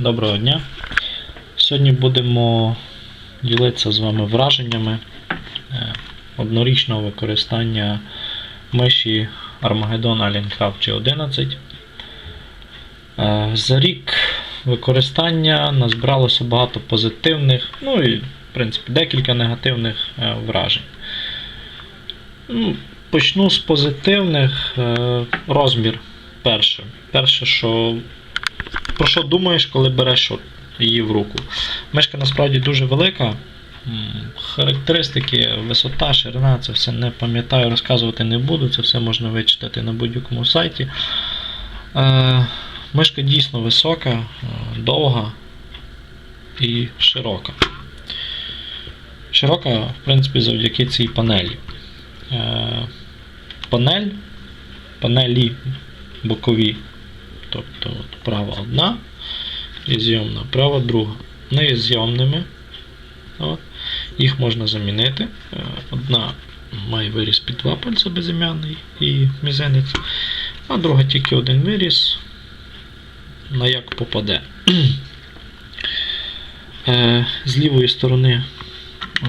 Доброго дня. Сьогодні будемо ділитися з вами враженнями е, однорічного використання миші Armageddon Alien Craft G11. Е, За рік використання назбиралося багато позитивних, ну і в принципі декілька негативних е, вражень. Ну, Почну з позитивних розмір. Перше. Перше, що про що думаєш, коли береш її в руку. Мишка насправді дуже велика. Характеристики, висота, ширина, це все не пам'ятаю, розказувати не буду, це все можна вичитати на будь-якому сайті. Е, мишка дійсно висока, е, довга і широка. Широка, в принципі, завдяки цій панелі. Е, панель, панелі бокові Тобто от права одна і зйомна, права друга. Вони є зйомними. От. Їх можна замінити. Е, Одна має виріс під два пальця безім'яний і мізинець, а друга тільки один виріс, на як попаде. Е, З лівої сторони е,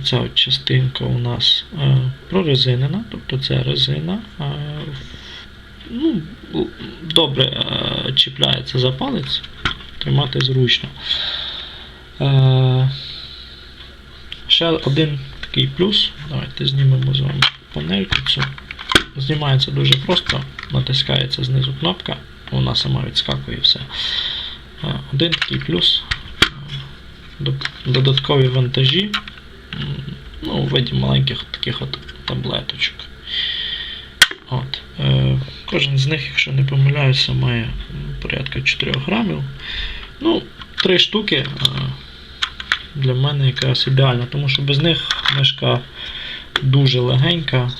оця частинка у нас прорезинена, тобто це резина. ну, добре е, чіпляється за палець, тримати зручно. Е, ще один такий плюс. Давайте знімемо з вами панельку цю. Знімається дуже просто, натискається знизу кнопка, вона сама відскакує все. Е, один такий плюс. Додаткові вантажі. Ну, у виді маленьких таких от таблеточок. От. Е, кожен з них, якщо не помиляюся, має порядка 4 грамів. Ну, 3 штуки е, для мене якраз ідеально, тому що без них мишка дуже легенька,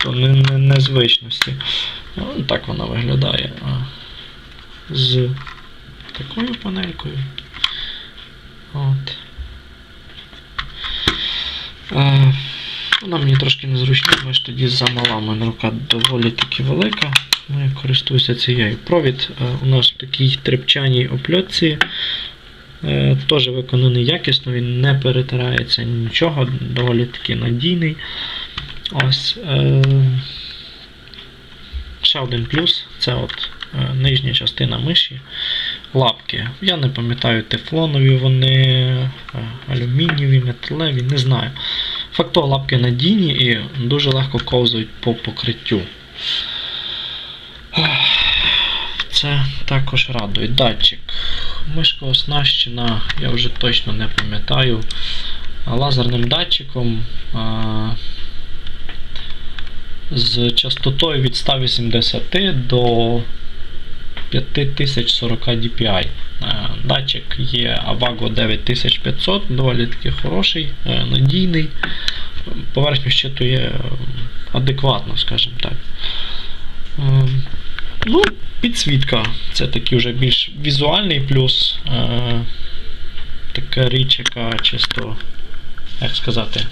то не, не, незвичності. Ну, так вона виглядає. З такою панелькою. От. Вона мені трошки незручна, бо ж тоді замала, у мене рука доволі таки велика. Ну, я користуюся цією. Провід е, у нас в такій трепчаній опльотці. Е, теж виконаний якісно, він не перетирається нічого, доволі таки надійний. Ось. Е, ще один плюс це от нижня частина миші. Лапки. Я не пам'ятаю, тефлонові вони, алюмінієві, металеві, не знаю. Факт лапки надійні і дуже легко ковзують по покриттю. Це також радує. Датчик. Мишка оснащена, я вже точно не пам'ятаю, лазерним датчиком а, з частотою від 180 до 5040 dpi. Е, Датчик є Avago 9500, доволі таки хороший, е, надійний. Поверхню щитує е, адекватно, скажімо так. Ну, підсвітка. Це такий вже більш візуальний плюс. Така річ, яка чисто, як сказати,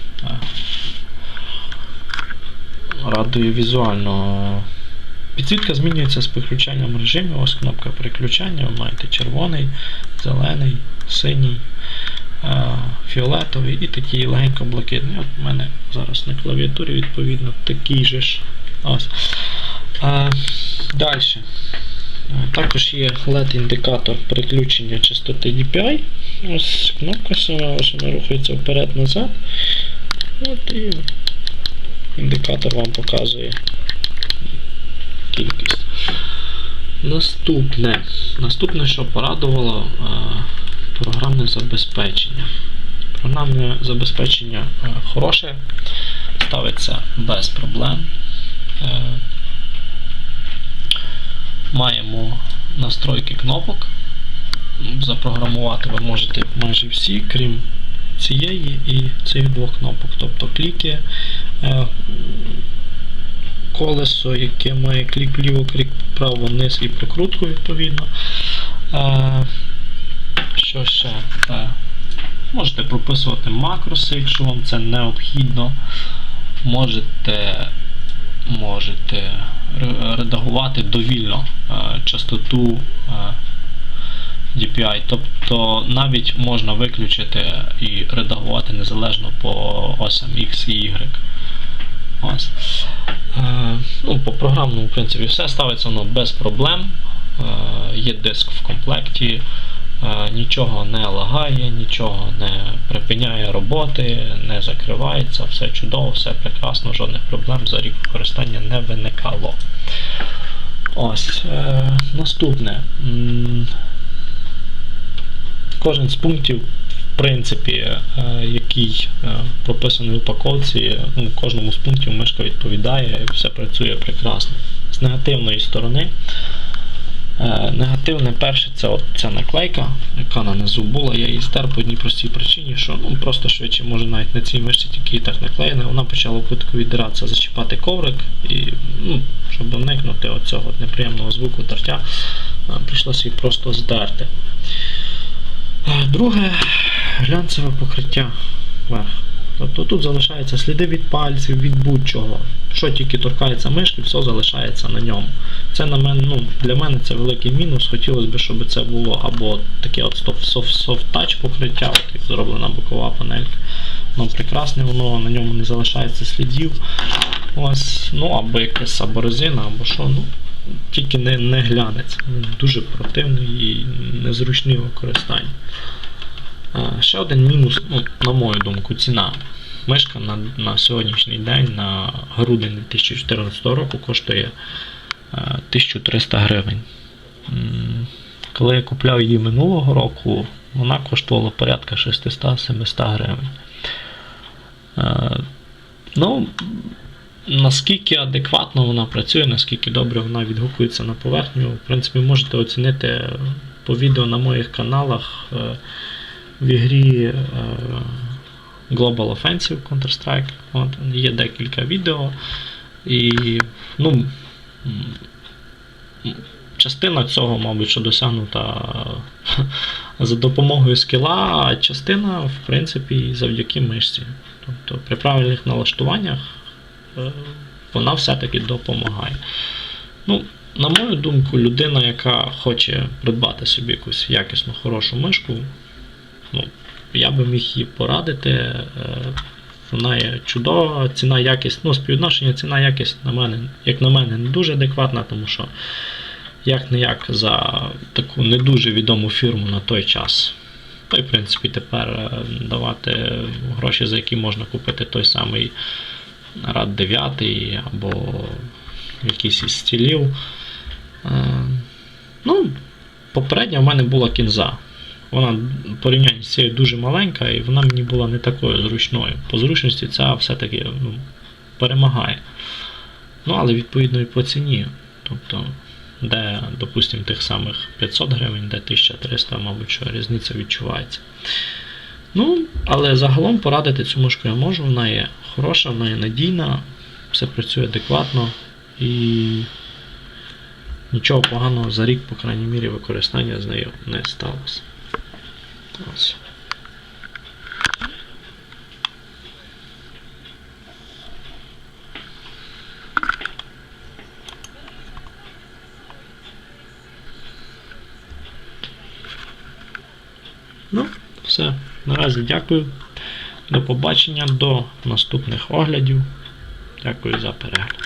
радує візуально. Підсвітка змінюється з переключанням режимів. Ось кнопка переключання. Ви маєте червоний, зелений, синій, фіолетовий і такий легенько блакитний. От у мене зараз на клавіатурі відповідно такий же ж. Ось. Далі. Також є LED-індикатор переключення частоти DPI. Ось кнопка сама, ось вона рухається вперед-назад. От і індикатор вам показує кількість. Наступне. Наступне, що порадувало, е, програмне забезпечення. Програмне забезпечення е, хороше, ставиться без проблем. Е, Маємо настройки кнопок. Запрограмувати ви можете майже всі, крім цієї і цих двох кнопок. Тобто кліки, колесо, яке має клік вліво, клік вправо, вниз і прокрутку відповідно. Е, Що ще? Е, Можете прописувати макроси, якщо вам це необхідно. Можете можете редагувати довільно е, частоту е, DPI. Тобто навіть можна виключити і редагувати незалежно по осям X і Y. Ось. Е, ну, по програмному в принципі все ставиться воно без проблем. Е, є диск в комплекті, е, нічого не лагає, нічого не припиняє роботи, не закривається, все чудово, все прекрасно, жодних проблем за рік використання не виникало. Ось. Наступне. Кожен з пунктів, принципі, е, який е, прописаний в упаковці, ну, кожному з пунктів мишка відповідає і все працює прекрасно. З негативної сторони. Е, Негативне перше це от ця наклейка, яка на низу була. Я її стер по одній простій причині, що ну, просто швидше, може навіть на цій мишці тільки і так наклеєна, вона почала кутку віддиратися, зачіпати коврик, і ну, щоб уникнути оцього неприємного звуку тертя, прийшлося її просто здерти. Друге, глянцеве покриття верх. Тобто тут залишаються сліди від пальців, від будь-чого. Що тільки торкається мишки, все залишається на ньому. Це на мене, ну, для мене це великий мінус. Хотілося б, щоб це було або таке от софт-тач покриття, от як зроблена бокова панелька. Воно прекрасне, воно на ньому не залишається слідів. Ось, ну або якась або резина, або що. ну, Тільки не, не глянець. Дуже противний і незручний в використанні. Е, Ще один мінус, ну, на мою думку, ціна. Мишка на, на сьогоднішній день, на грудень 2014 року, коштує е, 1300 гривень. Коли я купляв її минулого року, вона коштувала порядка 600-700 гривень. Е, Ну, наскільки адекватно вона працює, наскільки добре вона відгукується на поверхню, в принципі, можете оцінити по відео на моїх каналах. В ігрі е, Global Offensive Counter-Strike. От, є декілька відео. І ну, частина цього, мабуть, що досягнута за допомогою скіла, а частина, в принципі, завдяки мишці. Тобто при правильних налаштуваннях е, вона все-таки допомагає. Ну, на мою думку, людина, яка хоче придбати собі якусь якісну хорошу мишку, ну, я би міг її порадити. е, Вона є чудова, ціна якість, ну, співвідношення ціна якість на мене, як на мене, не дуже адекватна, тому що як не як за таку не дуже відому фірму на той час. Та й, в принципі, тепер е, давати гроші, за які можна купити той самий рад 9 або якийсь із стілів. Е, Ну, попередня в мене була кінза. Вона в порівнянні з цією дуже маленька, і вона мені була не такою зручною. По зручності ця все-таки ну, перемагає. Ну, але відповідно і по ціні. Тобто, де, допустимо, тих самих 500 гривень, де 1300, мабуть, що різниця відчувається. Ну, але загалом порадити цю мишку я можу, вона є хороша, вона є надійна, все працює адекватно і нічого поганого за рік, по крайній мірі, використання з нею не сталося. Ось. Ну, все. Наразі дякую. До побачення, до наступних оглядів. Дякую за перегляд.